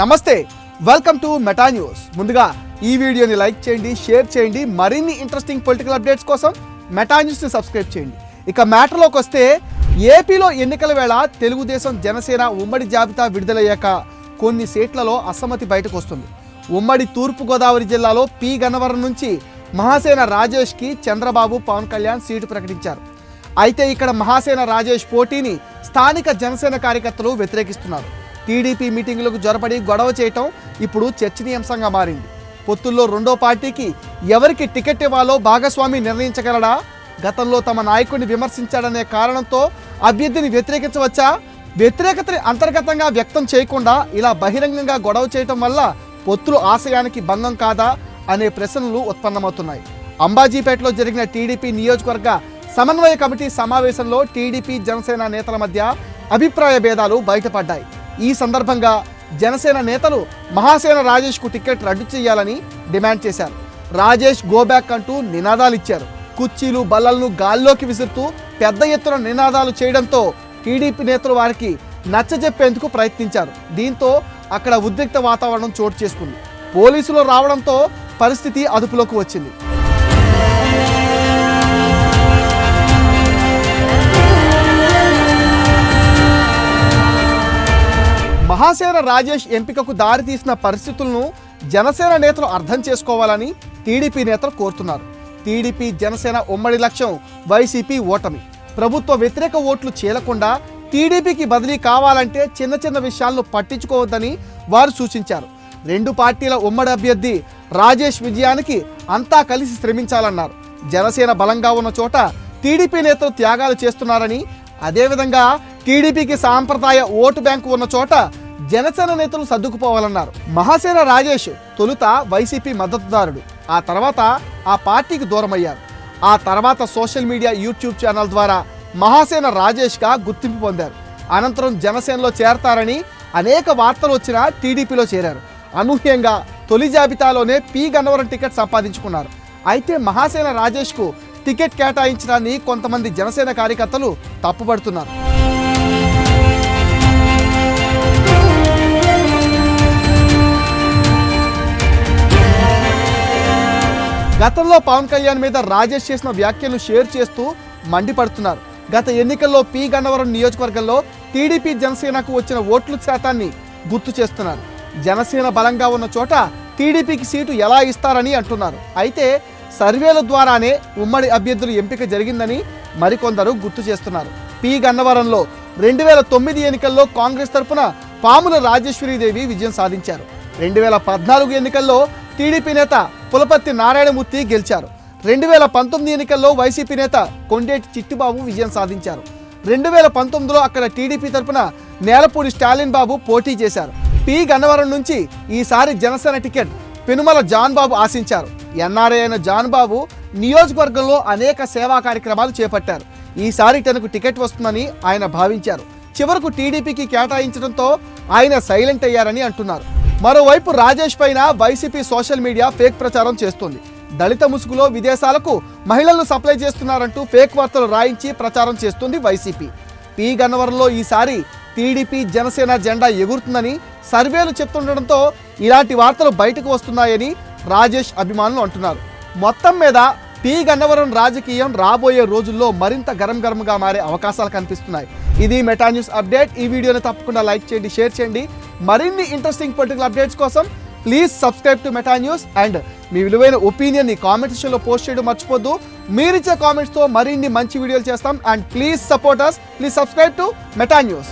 నమస్తే welcome to Meta news ముందుగా ఈ వీడియోని లైక్ చేయండి షేర్ చేయండి మరిన్ని ఇంట్రెస్టింగ్ పొలిటికల్ అప్డేట్స్ కోసం మెటా న్యూస్ని సబ్స్క్రైబ్ చేయండి. ఇక మ్యాటర్లోకి వస్తే ఏపీలో ఎన్నికల వేళ తెలుగుదేశం జనసేన ఉమ్మడి జాబితా విడుదలయ్యాక కొన్ని సీట్లలో అసమ్మతి బయటకు వస్తుంది. ఉమ్మడి తూర్పుగోదావరి జిల్లాలో పి గన్నవరం నుంచి మహాసేన రాజేష్కి చంద్రబాబు పవన్ కళ్యాణ్ సీటు ప్రకటించారు. అయితే ఇక్కడ మహాసేన రాజేష్ పోటీని స్థానిక జనసేన కార్యకర్తలు వ్యతిరేకిస్తున్నారు. టీడీపీ మీటింగులకు జొరపడి గొడవ చేయటం ఇప్పుడు చర్చనీయాంశంగా మారింది. పొత్తుల్లో రెండో పార్టీకి ఎవరికి టికెట్ ఇవ్వాలో భాగస్వామి నిర్ణయించగలడా? గతంలో తమ నాయకుడిని విమర్శించాడనే కారణంతో అభ్యర్థిని వ్యతిరేకించవచ్చా? వ్యతిరేకతని అంతర్గతంగా వ్యక్తం చేయకుండా ఇలా బహిరంగంగా గొడవ చేయటం వల్ల పొత్తులు ఆశయానికి భంగం కాదా? అనే ప్రశ్నలు ఉత్పన్నమవుతున్నాయి. అంబాజీపేటలో జరిగిన టీడీపీ నియోజకవర్గ సమన్వయ కమిటీ సమావేశంలో టీడీపీ జనసేన నేతల మధ్య అభిప్రాయ భేదాలు బయటపడ్డాయి. ఈ సందర్భంగా జనసేన నేతలు మహాసేన రాజేష్కు టికెట్ రద్దు చేయాలని డిమాండ్ చేశారు. రాజేష్ గోబ్యాక్ అంటూ నినాదాలు ఇచ్చారు. కుర్చీలు బల్లలను గాల్లోకి విసురుతూ పెద్ద ఎత్తున నినాదాలు చేయడంతో టీడీపీ నేతలు వారికి నచ్చజెప్పేందుకు ప్రయత్నించారు. దీంతో అక్కడ ఉద్రిక్త వాతావరణం చోటు చేసుకుంది. పోలీసులు రావడంతో పరిస్థితి అదుపులోకి వచ్చింది. మహాసేన రాజేష్ ఎంపికకు దారితీసిన పరిస్థితులను జనసేన నేతలు అర్థం చేసుకోవాలని టీడీపీ నేతలు కోరుతున్నారు. టీడీపీ జనసేన ఉమ్మడి లక్ష్యం వైసీపీ ఓటమి. ప్రభుత్వ వ్యతిరేక ఓట్లు చీలకుండా టీడీపీకి బదిలీ కావాలంటే చిన్న చిన్న విషయాలను పట్టించుకోవద్దని వారు సూచించారు. రెండు పార్టీల ఉమ్మడి అభ్యర్థి రాజేష్ విజయానికి అంతా కలిసి శ్రమించాలన్నారు. జనసేన బలంగా ఉన్న చోట టీడీపీ నేతలు త్యాగాలు చేస్తున్నారని అదేవిధంగా టీడీపీకి సాంప్రదాయ ఓటు బ్యాంకు ఉన్న చోట జనసేన నేతలు సర్దుకుపోవాలన్నారు. మహాసేన రాజేష్ తొలుత వైసీపీ మద్దతుదారుడు. ఆ తర్వాత ఆ పార్టీకి దూరమయ్యారు. ఆ తర్వాత సోషల్ మీడియా యూట్యూబ్ ఛానల్ ద్వారా మహాసేన రాజేష్గా గుర్తింపు పొందారు. అనంతరం జనసేనలో చేరతారని అనేక వార్తలు వచ్చినా టీడీపీలో చేరారు. అనూహ్యంగా తొలి జాబితాలోనే పి గన్నవరం టికెట్ సంపాదించుకున్నారు. అయితే మహాసేన రాజేష్కు టికెట్ కేటాయించడాన్ని కొంతమంది జనసేన కార్యకర్తలు తప్పుపడుతున్నారు. గతంలో పవన్ కళ్యాణ్ మీద రాజేష్ చేసిన వ్యాఖ్యలు షేర్ చేస్తూ మండిపడుతున్నారు. గత ఎన్నికల్లో పి. గన్నవరం నియోజకవర్గంలో టీడీపీ జనసేనకు వచ్చిన ఓట్ల శాతాన్ని గుర్తు చేస్తున్నారు. జనసేన బలంగా ఉన్న చోట టీడీపీకి సీటు ఎలా ఇస్తారని అంటున్నారు. అయితే సర్వేల ద్వారానే ఉమ్మడి అభ్యర్థుల ఎంపిక జరిగిందని మరికొందరు గుర్తు చేస్తున్నారు. పి. గన్నవరంలో రెండు వేల తొమ్మిది ఎన్నికల్లో కాంగ్రెస్ తరఫున పాముల రాజేశ్వరీదేవి విజయం సాధించారు. రెండు వేల పద్నాలుగు ఎన్నికల్లో టీడీపీ నేత పులపర్తి నారాయణమూర్తి గెలిచారు. రెండు వేల పంతొమ్మిది ఎన్నికల్లో వైసీపీ నేత కొండేటి చిట్టిబాబు విజయం సాధించారు. రెండు వేల పంతొమ్మిదిలో అక్కడ టీడీపీ తరఫున నేలపూడి స్టాలిన్ బాబు పోటీ చేశారు. పి గన్నవరం నుంచి ఈసారి జనసేన టికెట్ పెనుమల జాన్ బాబు ఆశించారు. ఎన్ఆర్ఐ అయిన జాన్ బాబు నియోజకవర్గంలో అనేక సేవా కార్యక్రమాలు చేపట్టారు. ఈసారి తనకు టికెట్ వస్తుందని ఆయన భావించారు. చివరకు టీడీపీకి కేటాయించడంతో ఆయన సైలెంట్ అయ్యారని అంటున్నారు. మరోవైపు రాజేష్ పైన వైసీపీ సోషల్ మీడియా ఫేక్ ప్రచారం చేస్తుంది. దళిత ముసుగులో విదేశాలకు మహిళలను సప్లై చేస్తున్నారంటూ ఫేక్ వార్తలు రాయించి ప్రచారం చేస్తుంది వైసీపీ. పి గన్నవరంలో ఈసారి టీడీపీ జనసేన జెండా ఎగురుతుందని సర్వేలు చెప్తుండడంతో ఇలాంటి వార్తలు బయటకు వస్తున్నాయని రాజేష్ అభిమానులు అంటున్నారు. మొత్తం మీద పి గన్నవరం రాజకీయం రాబోయే రోజుల్లో మరింత గరం గరంగా మారే అవకాశాలు కనిపిస్తున్నాయి. ఇది మెటా న్యూస్ అప్డేట్. ఈ వీడియోని తప్పకుండా లైక్ చేయండి షేర్ చేయండి. మరిన్ని ఇంట్రెస్టింగ్ పొలిటికల్ అప్డేట్స్ కోసం please subscribe to Meta News and మీ విలువైన ఒపీనియన్ని కామెంట్ సెక్షన్లో పోస్ట్ చేయడం మర్చిపోద్దు. మీరిచ్చే కామెంట్స్తో మరిన్ని మంచి వీడియోలు చేస్తాం and please support us please subscribe to Meta News